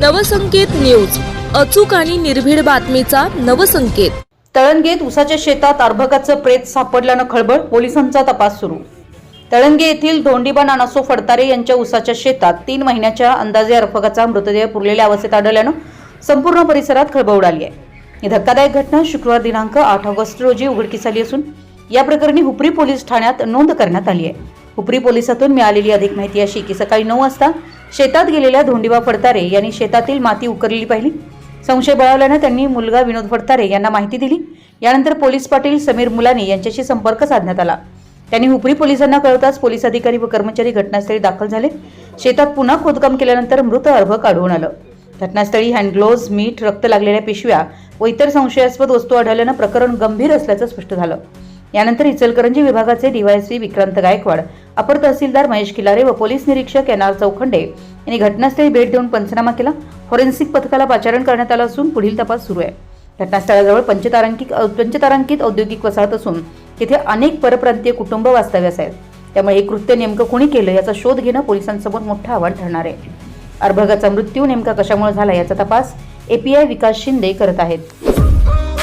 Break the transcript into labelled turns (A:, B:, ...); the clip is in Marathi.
A: नवसंकेत न्यूज. अचूक आणि निर्भीड बातमीचा नवसंकेत.
B: तळणगेत उसाच्या शेतात अर्भकाचं प्रेत सापडल्यानं खळबळ पोलिसांचा तपास सुरू. तळणगे येथील धोंडीबा नानासो फडतारे यांच्या उसाच्या शेतात तीन महिन्याच्या अंदाजे अर्भकाचा मृतदेह पुरलेल्या अवस्थेत आढळल्यानं संपूर्ण परिसरात खळबळ उडाली आहे. ही धक्कादायक घटना शुक्रवार दिनांक आठ ऑगस्ट रोजी उघडकीस आली असून या प्रकरणी हुपरी पोलीस ठाण्यात नोंद करण्यात आली आहे. हुपरी पोलिसातून मिळालेली अधिक माहिती अशी की सकाळी नऊ वाजता शेतात गेलेल्या धोंडीबा फडतारे यांनी शेतातील माती उकरलेली पाहिली. संशय बळावल्यानं त्यांनी मुलगा विनोद फडतारे यांना माहिती दिली. यानंतर पोलीस पाटील समीर मुलानी यांच्याशी संपर्क साधण्यात आला. त्यांनी हुपरी पोलिसांना कळवताच पोलीस अधिकारी व कर्मचारी घटनास्थळी दाखल झाले. शेतात पुन्हा खोदकाम केल्यानंतर मृत अर्भ काढून आलं. घटनास्थळी हँडग्लोव्ज मीठ रक्त लागलेल्या पिशव्या व इतर संशयास्पद वस्तू आढळल्यानं प्रकरण गंभीर असल्याचं स्पष्ट झालं. यानंतर इचलकरंजी विभागाचे डीवायएसपी विक्रांत गायकवाड अपर तहसीलदार महेश किलारे व पोलीस निरीक्षक एन आर चौखंडे यांनी घटनास्थळी भेट देऊन पंचनामा केला. फॉरेन्सिक पथकाला पाचारण करण्यात आलं असून पुढील तपास सुरू आहे. घटनास्थळाजवळ पंचतारांकित पंचतारांकित औद्योगिक वसाहत असून तिथे अनेक परप्रांतीय कुटुंब वास्तव्यास आहेत. त्यामुळे हे कृत्य नेमकं कोणी केलं याचा शोध घेणं पोलिसांसमोर मोठं आव्हान ठरणार आहे. अर्भगाचा मृत्यू नेमका कशामुळे झाला याचा तपास एपीआय विकास शिंदे करत आहेत.